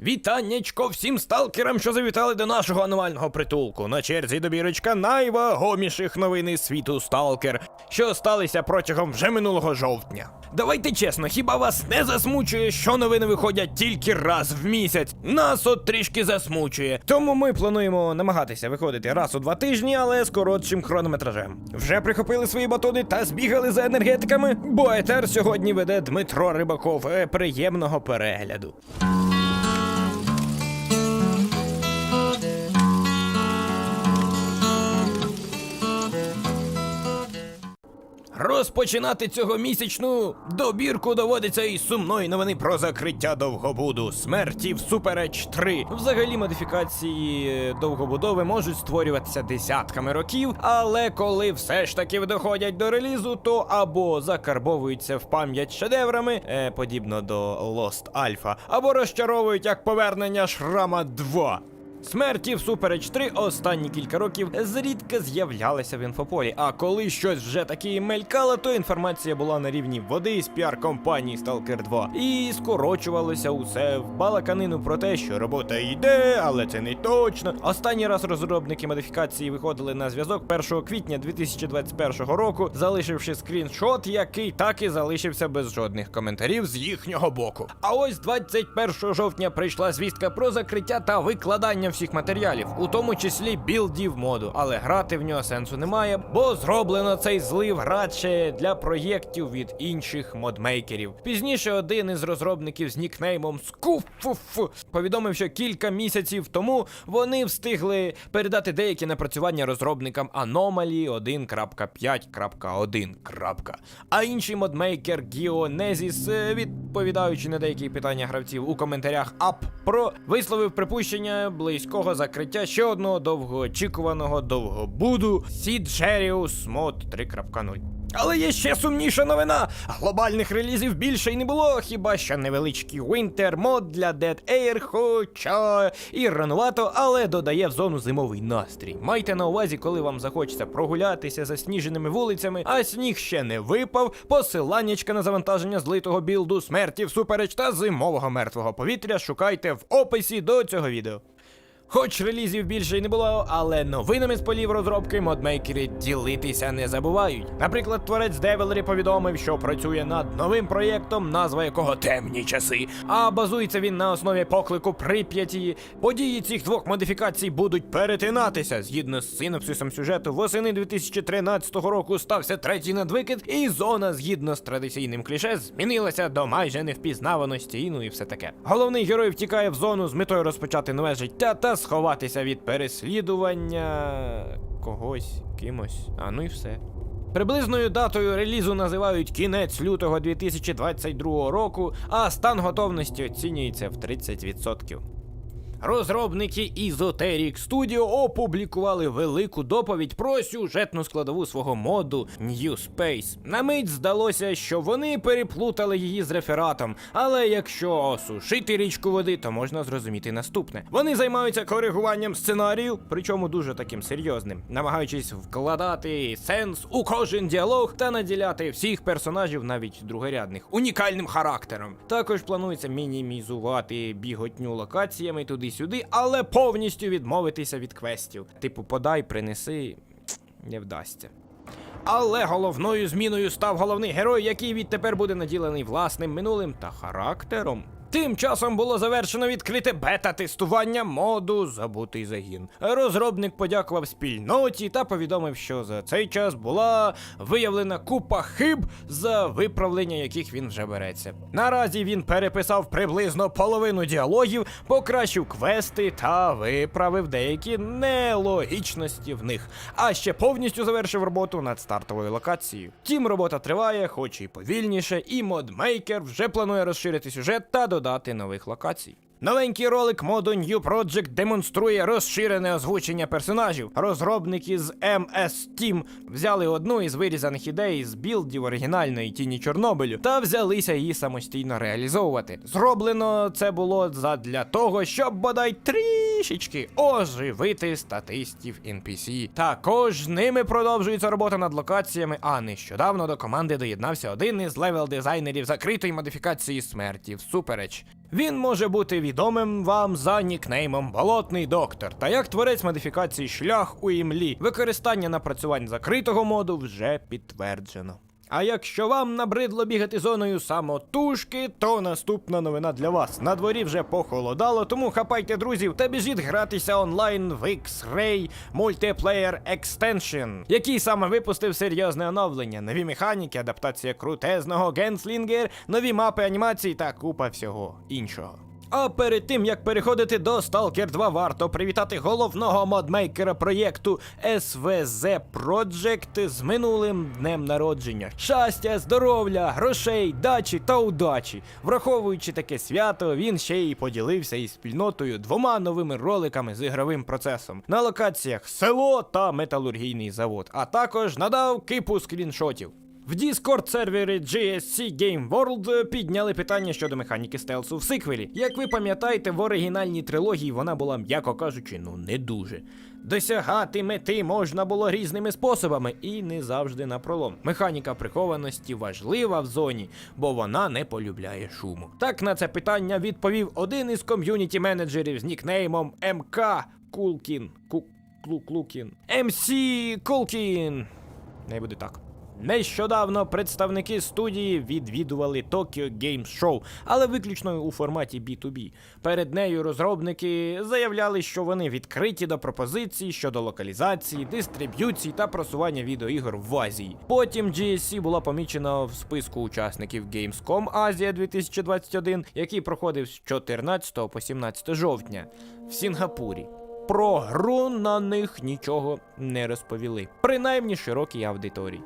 Вітаннячко всім сталкерам, що завітали до нашого аномального притулку. На черзі добірочка найвагоміших новин світу сталкер, що сталися протягом вже минулого жовтня. Давайте чесно, хіба вас не засмучує, що новини виходять тільки раз в місяць? Нас от трішки засмучує. Тому ми плануємо намагатися виходити раз у два тижні, але з коротшим хронометражем. Вже прихопили свої батони та збігали за енергетиками, бо етер сьогодні веде Дмитро Рибаков. Е, Приємного перегляду. Розпочинати цього місячну добірку доводиться із сумної новини про закриття довгобуду. Смерті всупереч 3. Взагалі модифікації е, довгобудови можуть створюватися десятками років, але коли все ж таки доходять до релізу, то або закарбовуються в пам'ять шедеврами, е, подібно до Lost Alpha, або розчаровують як повернення Шрама 2. Смерті всупереч 3 останні кілька років зрідка з'являлися в інфополі. А коли щось вже таки мелькало, то інформація була на рівні води з піар-компанії Stalker 2. І скорочувалося усе в балаканину про те, що робота йде, але це не точно. Останній раз розробники модифікації виходили на зв'язок 1 квітня 2021 року, залишивши скріншот, який так і залишився без жодних коментарів з їхнього боку. А ось 21 жовтня прийшла звістка про закриття та викладання всіх матеріалів, у тому числі білдів моду, але грати в нього сенсу немає, бо зроблено цей злив радше для проєктів від інших модмейкерів. Пізніше один із розробників з нікнеймом Скуфуф повідомив, що кілька місяців тому вони встигли передати деякі напрацювання розробникам Anomaly 1.5.1. А інший модмейкер Гіонезіс, відповідаючи на деякі питання гравців у коментарях Up Pro, висловив припущення близького закриття ще одного довгоочікуваного довгобуду Siegerius Mod 3.0. Але є ще сумніша новина. Глобальних релізів більше й не було, хіба що невеличкий Winter мод для Dead Air, хоча і ранувато, але додає в зону зимовий настрій. Майте на увазі, коли вам захочеться прогулятися засніженими вулицями, а сніг ще не випав. Посиланнячка на завантаження злитого білду, смерті всупереч та зимового мертвого повітря шукайте в описі до цього відео. Хоч релізів більше й не було, але новинами з полів розробки модмейкери ділитися не забувають. Наприклад, творець Девелері повідомив, що працює над новим проєктом, назва якого темні часи. А базується він на основі поклику Прип'яті. Події цих двох модифікацій будуть перетинатися. Згідно з синопсисом сюжету, восени 2013 року стався третій надвикид, і зона, згідно з традиційним кліше, змінилася до майже невпізнаваності, ну і все таке. Головний герой втікає в зону з метою розпочати нове життя та сховатися від переслідування когось, кимось. А ну і все. Приблизною датою релізу називають кінець лютого 2022 року, а стан готовності оцінюється в 30%. Розробники Esoteric Studio опублікували велику доповідь про сюжетну складову свого моду New Space. На мить здалося, що вони переплутали її з рефератом, але якщо осушити річку води, то можна зрозуміти наступне. Вони займаються коригуванням сценарію, причому дуже таким серйозним, намагаючись вкладати сенс у кожен діалог та наділяти всіх персонажів, навіть другорядних, унікальним характером. Також планується мінімізувати біготню локаціями туди-сюди, але повністю відмовитися від квестів. Типу, подай, принеси, не вдасться. Але головною зміною став головний герой, який відтепер буде наділений власним минулим та характером. Тим часом було завершено відкрите бета-тестування моду Забутий загін. Розробник подякував спільноті та повідомив, що за цей час була виявлена купа хиб, за виправлення яких він вже береться. Наразі він переписав приблизно половину діалогів, покращив квести та виправив деякі нелогічності в них. А ще повністю завершив роботу над стартовою локацією. Тім робота триває, хоч і повільніше, і модмейкер вже планує розширити сюжет та додати нових локацій. Новенький ролик моду New Project демонструє розширене озвучення персонажів. Розробники з MS Team взяли одну із вирізаних ідей з білдів оригінальної тіні Чорнобилю та взялися її самостійно реалізовувати. Зроблено це було задля того, щоб бодай трішечки оживити статистів NPC. Також ними продовжується робота над локаціями, а нещодавно до команди доєднався один із левел-дизайнерів закритої модифікації смерті всупереч. Він може бути відомим вам за нікнеймом Болотний Доктор, та як творець модифікації шлях у імлі. Використання напрацювань закритого моду вже підтверджено. А якщо вам набридло бігати зоною самотужки, то наступна новина для вас. На дворі вже похолодало, тому хапайте друзів та біжіть гратися онлайн в X-Ray Multiplayer Extension, який саме випустив серйозне оновлення, нові механіки, адаптація крутезного генслінгер, нові мапи анімації та купа всього іншого. А перед тим як переходити до Stalker 2, варто привітати головного модмейкера проєкту SVZ Project з минулим днем народження. Щастя, здоров'я, грошей, дачі та удачі. Враховуючи таке свято, він ще й поділився із спільнотою двома новими роликами з ігровим процесом на локаціях село та металургійний завод, а також надав кипу скріншотів. В Discord сервері GSC Game World підняли питання щодо механіки стелсу в сиквелі. Як ви пам'ятаєте, в оригінальній трилогії вона була, м'яко кажучи, ну не дуже. Досягати мети можна було різними способами і не завжди на пролом. Механіка прихованості важлива в зоні, бо вона не полюбляє шуму. Так на це питання відповів один із ком'юніті менеджерів з нікнеймом МК Кулкін. Ку... Клукін. МС Кулкін. Не буде так. Нещодавно представники студії відвідували Tokyo Games Show, але виключно у форматі B2B. Перед нею розробники заявляли, що вони відкриті до пропозицій щодо локалізації, дистриб'юції та просування відеоігор в Азії. Потім GSC була помічена в списку учасників Gamescom Азія 2021, який проходив з 14 по 17 жовтня в Сінгапурі. Про гру на них нічого не розповіли, принаймні широкій аудиторії.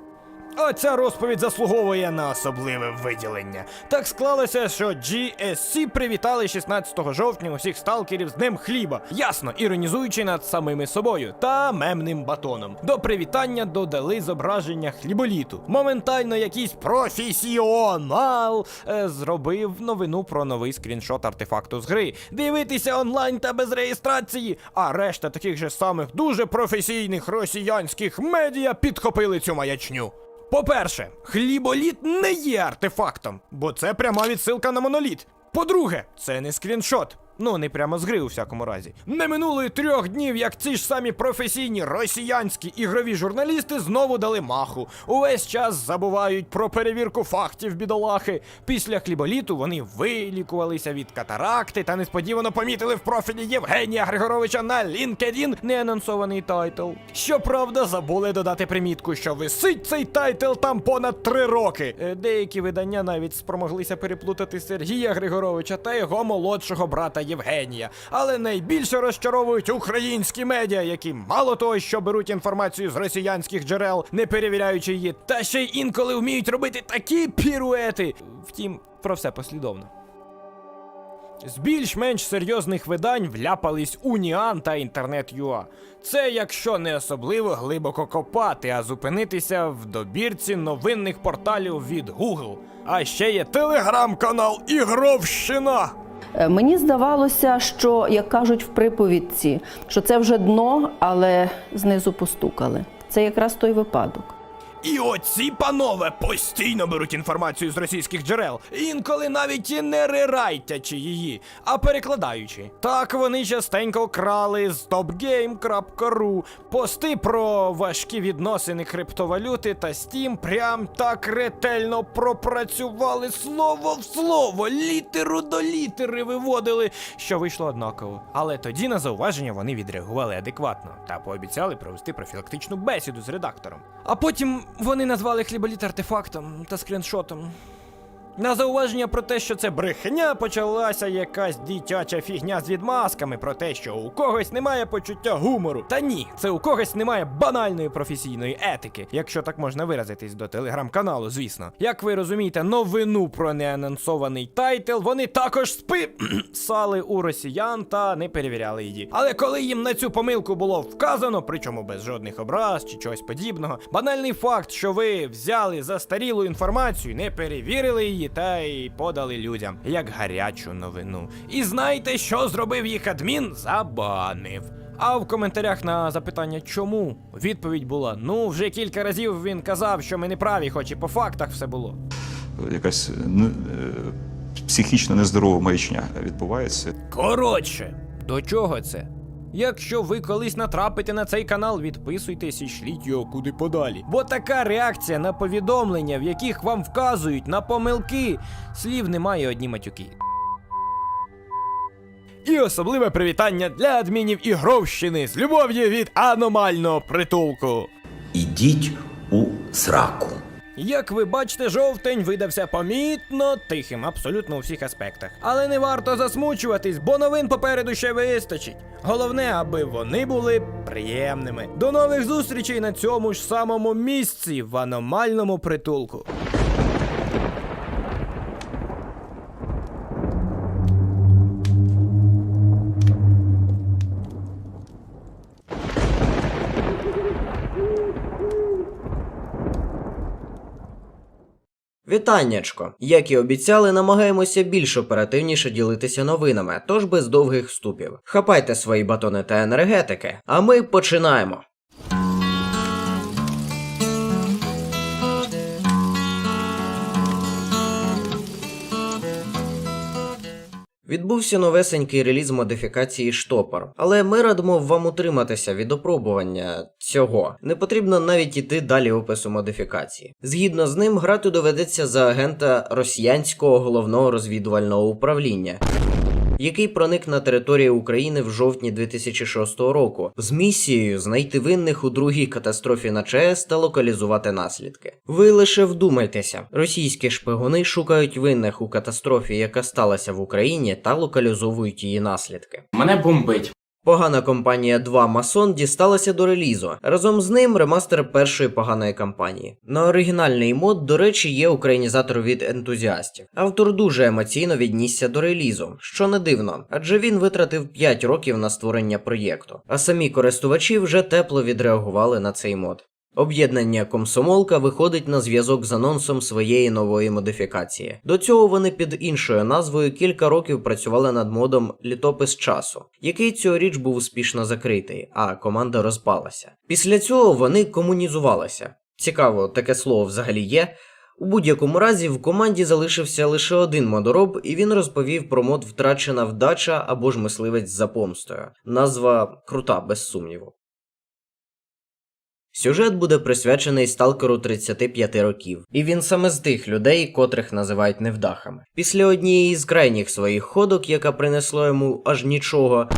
А ця розповідь заслуговує на особливе виділення. Так склалося, що GSC привітали 16 жовтня усіх сталкерів з Днем хліба, ясно іронізуючи над самими собою та мемним батоном. До привітання додали зображення хліболіту. Моментально якийсь професіонал е, зробив новину про новий скріншот артефакту з гри. Дивитися онлайн та без реєстрації. А решта таких же самих дуже професійних росіянських медіа підхопили цю маячню. По-перше, хліболіт не є артефактом, бо це пряма відсилка на моноліт. По-друге, це не скріншот. Ну, не прямо з гри у всякому разі. Не минуло й трьох днів, як ці ж самі професійні росіянські ігрові журналісти знову дали маху. Увесь час забувають про перевірку фактів бідолахи. Після хліболіту вони вилікувалися від катаракти та несподівано помітили в профілі Євгенія Григоровича на LinkedIn неанонсований тайтл. Щоправда, забули додати примітку, що висить цей тайтл там понад три роки. Е, Деякі видання навіть спромоглися переплутати Сергія Григоровича та його молодшого брата Євгенія. Але найбільше розчаровують українські медіа, які мало того, що беруть інформацію з росіянських джерел, не перевіряючи її, та ще й інколи вміють робити такі піруети. Втім, про все послідовно. З більш-менш серйозних видань вляпались Уніан та Інтернет.ua. Це якщо не особливо глибоко копати, а зупинитися в добірці новинних порталів від Google. А ще є телеграм-канал Ігровщина. Е, Мені здавалося, що, як кажуть в приповідці, що це вже дно, але знизу постукали. Це якраз той випадок. І оці панове постійно беруть інформацію з російських джерел, інколи навіть і не рерайтячи її, а перекладаючи. Так вони частенько крали з topgame.ru пости про важкі відносини криптовалюти та Steam прям так ретельно пропрацювали слово в слово, літеру до літери виводили, що вийшло однаково. Але тоді на зауваження вони відреагували адекватно та пообіцяли провести профілактичну бесіду з редактором. А потім вони назвали хліболіт артефактом та скріншотом. На зауваження про те, що це брехня, почалася якась дитяча фігня з відмазками про те, що у когось немає почуття гумору. Та ні, це у когось немає банальної професійної етики, якщо так можна виразитись до телеграм-каналу, звісно. Як ви розумієте, новину про неанонсований тайтл вони також спи сали у росіян та не перевіряли її. Але коли їм на цю помилку було вказано, причому без жодних образ чи чогось подібного, банальний факт, що ви взяли застарілу інформацію, не перевірили її, її та й подали людям як гарячу новину. І знаєте, що зробив їх адмін? Забанив. А в коментарях на запитання чому відповідь була: ну вже кілька разів він казав, що ми не праві, хоч і по фактах все було. якась ну, е, психічно нездорова маячня відбувається. Коротше, до чого це? Якщо ви колись натрапите на цей канал, відписуйтесь і шліть його куди подалі. Бо така реакція на повідомлення, в яких вам вказують на помилки, слів немає одні матюки. І особливе привітання для адмінів Ігровщини з любов'ю від аномального притулку. Ідіть у сраку. Як ви бачите, жовтень видався помітно тихим, абсолютно у всіх аспектах. Але не варто засмучуватись, бо новин попереду ще вистачить. Головне, аби вони були приємними. До нових зустрічей на цьому ж самому місці в аномальному притулку. Вітаннячко! Як і обіцяли, намагаємося більш оперативніше ділитися новинами, тож без довгих вступів. Хапайте свої батони та енергетики, а ми починаємо. Відбувся новесенький реліз модифікації штопор, але ми радимо вам утриматися від опробування цього. Не потрібно навіть іти далі опису модифікації. Згідно з ним, грати доведеться за агента росіянського головного розвідувального управління. Який проник на територію України в жовтні 2006 року з місією знайти винних у другій катастрофі на ЧАЕС та локалізувати наслідки. Ви лише вдумайтеся, російські шпигуни шукають винних у катастрофі, яка сталася в Україні, та локалізовують її наслідки. Мене бомбить. Погана компанія 2 Масон дісталася до релізу. Разом з ним ремастер першої поганої кампанії. На оригінальний мод, до речі, є українізатор від ентузіастів. Автор дуже емоційно віднісся до релізу, що не дивно, адже він витратив 5 років на створення проєкту, а самі користувачі вже тепло відреагували на цей мод. Об'єднання Комсомолка виходить на зв'язок з анонсом своєї нової модифікації. До цього вони під іншою назвою кілька років працювали над модом Літопис часу, який цьогоріч був успішно закритий, а команда розпалася. Після цього вони комунізувалися. Цікаво, таке слово взагалі є. У будь-якому разі в команді залишився лише один модороб, і він розповів про мод Втрачена вдача або ж мисливець за помстою. Назва крута, без сумніву. Сюжет буде присвячений сталкеру 35 років, і він саме з тих людей, котрих називають невдахами. Після однієї з крайніх своїх ходок, яка принесла йому аж нічого,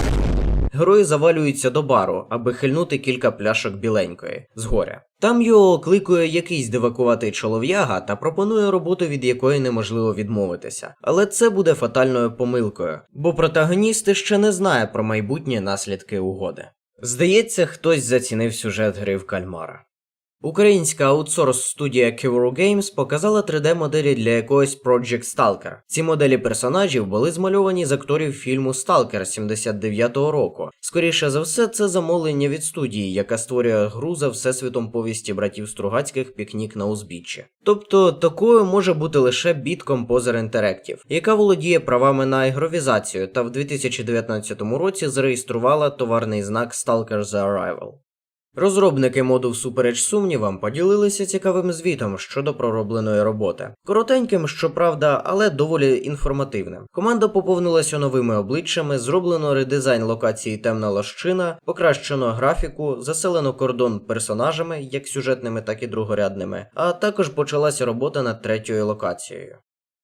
герой завалюється до бару, аби хильнути кілька пляшок біленької з горя. Там його окликує якийсь дивакуватий чолов'яга та пропонує роботу, від якої неможливо відмовитися. Але це буде фатальною помилкою, бо протагоніст ще не знає про майбутні наслідки угоди. Здається, хтось зацінив сюжет гри в кальмара. Українська аутсорс студія Kivoro Games показала 3D-моделі для якогось Project Stalker. Ці моделі персонажів були змальовані з акторів фільму Stalker 79-го року. Скоріше за все, це замовлення від студії, яка створює гру за всесвітом повісті братів Стругацьких пікнік на узбіччі. Тобто такою може бути лише Beat Composer Interactive, яка володіє правами на ігровізацію та в 2019 році зареєструвала товарний знак Stalker The Arrival. Розробники моду всупереч сумнівам поділилися цікавим звітом щодо проробленої роботи. Коротеньким, щоправда, але доволі інформативним. Команда поповнилася новими обличчями, зроблено редизайн локації Темна Лощина, покращено графіку, заселено кордон персонажами, як сюжетними, так і другорядними, а також почалася робота над третьою локацією.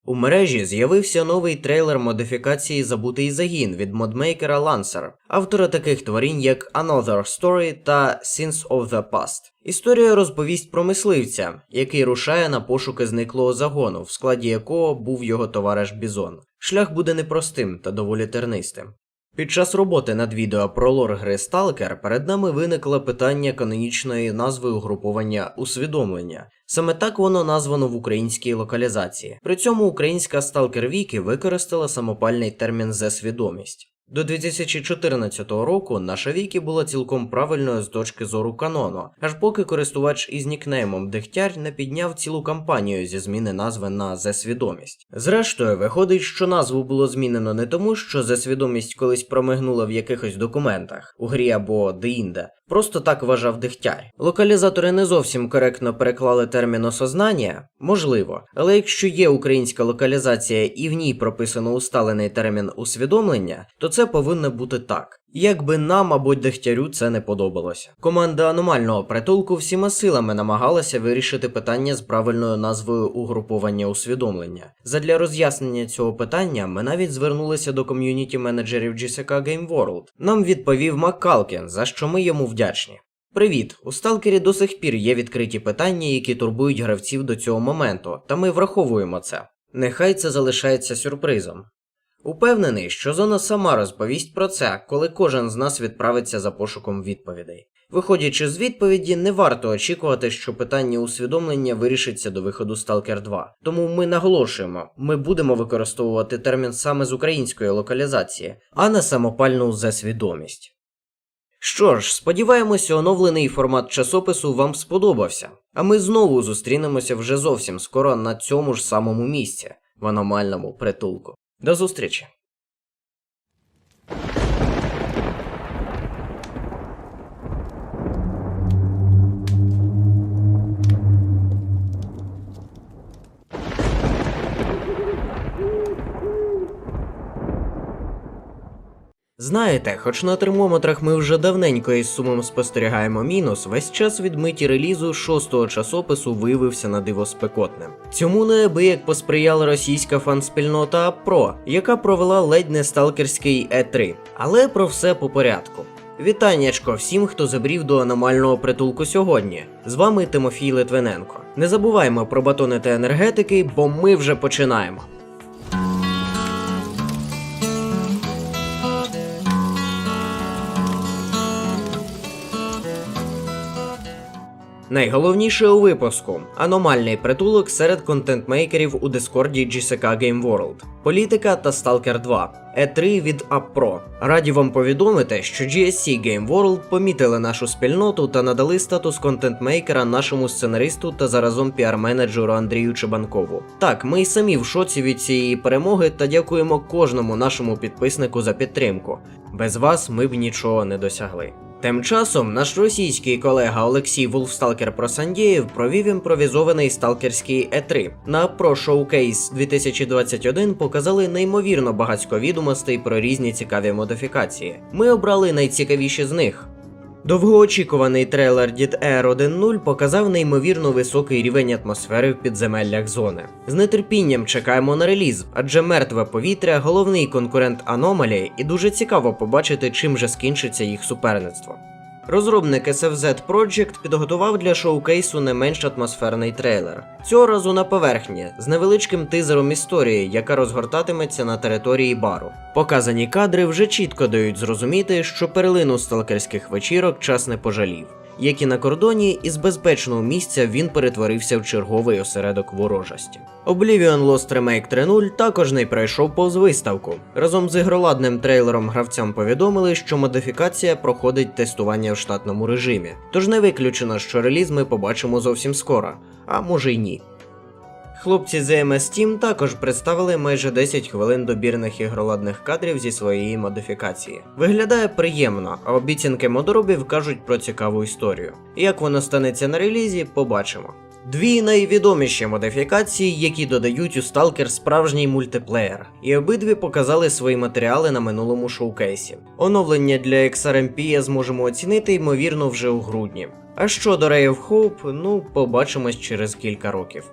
У мережі з'явився новий трейлер модифікації Забутий загін від модмейкера Lancer, автора таких творінь як Another Story та Sins of the Past. Історія розповість про мисливця, який рушає на пошуки зниклого загону, в складі якого був його товариш Бізон. Шлях буде непростим та доволі тернистим. Під час роботи над відео про лор гри Сталкер перед нами виникло питання канонічної назви угруповання усвідомлення. Саме так воно названо в українській локалізації. При цьому українська Сталкер Wiki використала самопальний термін «зесвідомість». До 2014 року наша вікі була цілком правильною з точки зору канону, аж поки користувач із нікнеймом Дегтяр не підняв цілу кампанію зі зміни назви на «Зе-свідомість». Зрештою, виходить, що назву було змінено не тому, що «Зе-свідомість» колись промигнула в якихось документах у грі або де-інде. Просто так вважав Дегтяр. Локалізатори не зовсім коректно переклали термін осознання, можливо, але якщо є українська локалізація і в ній прописано усталений термін усвідомлення, то це повинно бути так. Якби нам або Дегтярю це не подобалося. Команда аномального притулку всіма силами намагалася вирішити питання з правильною назвою угруповання усвідомлення. Задля роз'яснення цього питання ми навіть звернулися до ком'юніті менеджерів GSK Game World. Нам відповів Маккалкен, за що ми йому вдячні. Привіт! У сталкері до сих пір є відкриті питання, які турбують гравців до цього моменту, та ми враховуємо це. Нехай це залишається сюрпризом. Упевнений, що зона сама розповість про це, коли кожен з нас відправиться за пошуком відповідей. Виходячи з відповіді, не варто очікувати, що питання усвідомлення вирішиться до виходу Stalker 2. Тому ми наголошуємо, ми будемо використовувати термін саме з української локалізації, а не самопальну засвідомість. Що ж, сподіваємося, оновлений формат часопису вам сподобався. А ми знову зустрінемося вже зовсім скоро на цьому ж самому місці в аномальному притулку. До зустрічі! Знаєте, хоч на термометрах ми вже давненько із сумом спостерігаємо мінус, весь час від миті релізу шостого часопису виявився на диво спекотним. Цьому неабияк посприяла російська фан-спільнота Pro, яка провела ледь не сталкерський E3. Але про все по порядку. Вітаннячко всім, хто забрів до аномального притулку сьогодні. З вами Тимофій Литвиненко. Не забуваймо про батони та енергетики, бо ми вже починаємо. Найголовніше у випуску аномальний притулок серед контентмейкерів у Дискорді GSK Game World, політика та Stalker 2, E3 від AppPro. Раді вам повідомити, що GSC Game World помітили нашу спільноту та надали статус контентмейкера нашому сценаристу та заразом піар-менеджеру Андрію Чебанкову. Так, ми й самі в шоці від цієї перемоги та дякуємо кожному нашому підписнику за підтримку. Без вас ми б нічого не досягли. Тим часом наш російський колега Олексій Вулфсталкер Просандєєв провів імпровізований сталкерський Е3. На Pro Showcase 2021 показали неймовірно багатько відомостей про різні цікаві модифікації. Ми обрали найцікавіші з них. Довгоочікуваний трейлер Дід Air 1.0 показав неймовірно високий рівень атмосфери в підземеллях зони. З нетерпінням чекаємо на реліз, адже мертве повітря головний конкурент аномалії, і дуже цікаво побачити, чим же скінчиться їх суперництво. Розробник SFZ Project підготував для шоукейсу не менш атмосферний трейлер. Цього разу на поверхні, з невеличким тизером історії, яка розгортатиметься на території бару. Показані кадри вже чітко дають зрозуміти, що перлину сталкерських вечірок час не пожалів. Як і на кордоні, із безпечного місця він перетворився в черговий осередок ворожості. Oblivion Lost Remake 3.0 також не пройшов повз виставку. Разом з ігроладним трейлером гравцям повідомили, що модифікація проходить тестування в штатному режимі. Тож не виключено, що реліз ми побачимо зовсім скоро, а може й ні. Хлопці з EMS Team також представили майже 10 хвилин добірних ігроладних кадрів зі своєї модифікації. Виглядає приємно, а обіцянки модоробів кажуть про цікаву історію. Як воно станеться на релізі, побачимо. Дві найвідоміші модифікації, які додають у Stalker справжній мультиплеєр, і обидві показали свої матеріали на минулому шоукейсі. Оновлення для XRMP я зможемо оцінити ймовірно вже у грудні. А щодо Ray of Hope, ну побачимось через кілька років.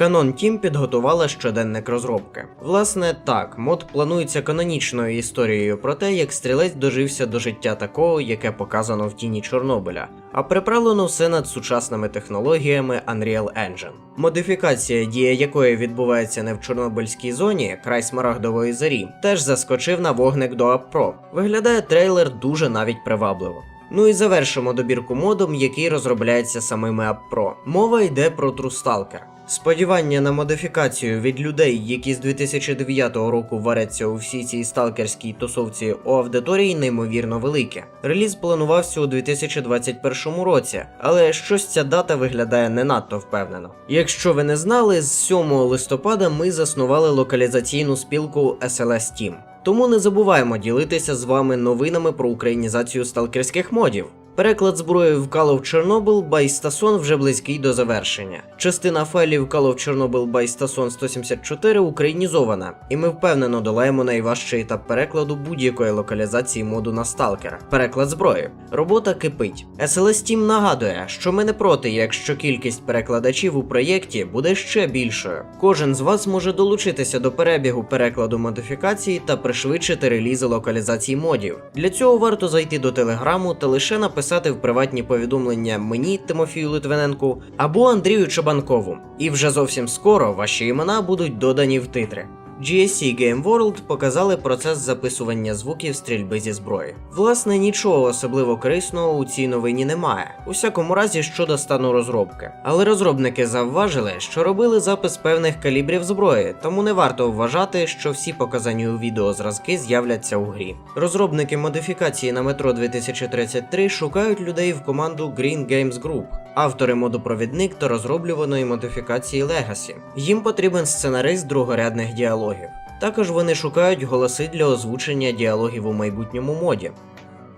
Canon Team підготувала щоденник розробки. Власне, так, мод планується канонічною історією про те, як стрілець дожився до життя такого, яке показано в тіні Чорнобиля, а приправлено все над сучасними технологіями Unreal Engine. Модифікація, дія якої відбувається не в Чорнобильській зоні, край смарагдової зарі, теж заскочив на вогник до AppPro. Виглядає трейлер дуже навіть привабливо. Ну і завершимо добірку модом, який розробляється самими AppPro. Мова йде про Stalker. Сподівання на модифікацію від людей, які з 2009 року варяться у всій цій сталкерській тусовці у аудиторії, неймовірно велике. Реліз планувався у 2021 році, але щось ця дата виглядає не надто впевнено. Якщо ви не знали, з 7 листопада ми заснували локалізаційну спілку SLS Team. Тому не забуваємо ділитися з вами новинами про українізацію сталкерських модів. Переклад зброї в Call of Chernobyl by Stason вже близький до завершення. Частина файлів Call of Chernobyl by Stason 174 українізована, і ми впевнено долаємо найважчий етап перекладу будь-якої локалізації моду на сталкера. Переклад зброї. Робота кипить. SLS Team нагадує, що ми не проти, якщо кількість перекладачів у проєкті буде ще більшою. Кожен з вас може долучитися до перебігу перекладу модифікації та пришвидшити релізи локалізації модів. Для цього варто зайти до телеграму та лише написати в приватні повідомлення мені, Тимофію Литвиненку, або Андрію Чабанкову. І вже зовсім скоро ваші імена будуть додані в титри. GSC Game World показали процес записування звуків стрільби зі зброї. Власне, нічого особливо корисного у цій новині немає, у всякому разі щодо стану розробки. Але розробники завважили, що робили запис певних калібрів зброї, тому не варто вважати, що всі показані у відео зразки з'являться у грі. Розробники модифікації на метро 2033 шукають людей в команду Green Games Group, автори модопровідник та розроблюваної модифікації Legacy. Їм потрібен сценарист другорядних діалогів. Також вони шукають голоси для озвучення діалогів у майбутньому моді.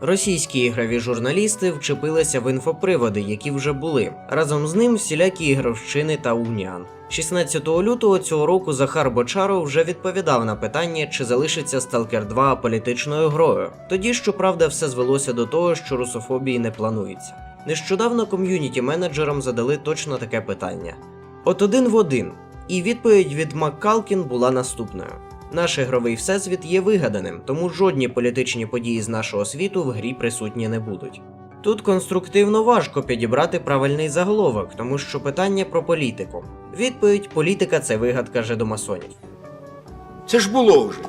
Російські ігрові журналісти вчепилися в інфоприводи, які вже були. Разом з ним всілякі ігровщини та уніан. 16 лютого цього року Захар Бочаров вже відповідав на питання, чи залишиться Stalker 2 політичною грою. Тоді, щоправда, все звелося до того, що русофобії не планується. Нещодавно ком'юніті менеджерам задали точно таке питання: от один в один. І відповідь від Маккалкін була наступною: наш ігровий всесвіт є вигаданим, тому жодні політичні події з нашого світу в грі присутні не будуть. Тут конструктивно важко підібрати правильний заголовок, тому що питання про політику. Відповідь політика це вигадка жидомасонів. Це ж було вже.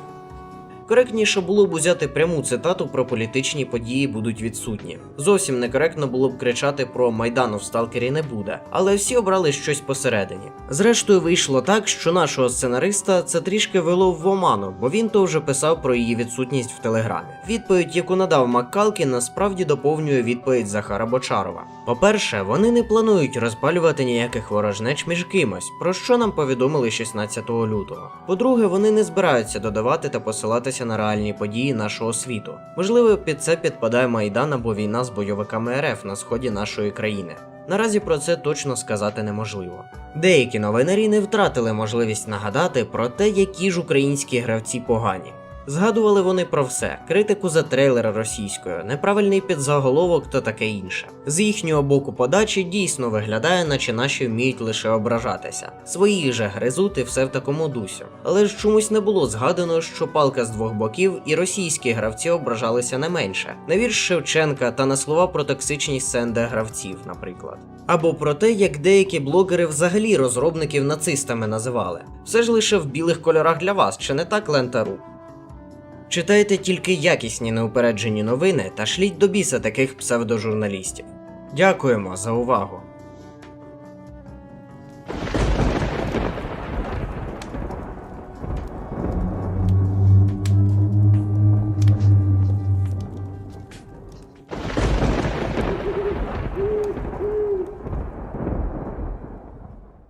Коректніше було б узяти пряму цитату про політичні події будуть відсутні. Зовсім некоректно було б кричати про Майдану в сталкері не буде, але всі обрали щось посередині. Зрештою, вийшло так, що нашого сценариста це трішки вело в оману, бо він то вже писав про її відсутність в телеграмі. Відповідь, яку надав Маккалкін, насправді доповнює відповідь Захара Бочарова. По-перше, вони не планують розпалювати ніяких ворожнеч між кимось, про що нам повідомили 16 лютого. По-друге, вони не збираються додавати та посилатися на реальні події нашого світу. Можливо, під це підпадає Майдан або війна з бойовиками РФ на сході нашої країни. Наразі про це точно сказати неможливо. Деякі новинарі не втратили можливість нагадати про те, які ж українські гравці погані. Згадували вони про все: критику за трейлер російською, неправильний підзаголовок та таке інше. З їхнього боку подачі дійсно виглядає, наче наші вміють лише ображатися. Свої же гризуть і все в такому дусі. Але ж чомусь не було згадано, що палка з двох боків і російські гравці ображалися не менше. На вірш Шевченка та на слова про токсичність СНД гравців, наприклад. Або про те, як деякі блогери взагалі розробників нацистами називали. Все ж лише в білих кольорах для вас, чи не так лентару? Читайте тільки якісні неупереджені новини та шліть до біса таких псевдожурналістів. Дякуємо за увагу!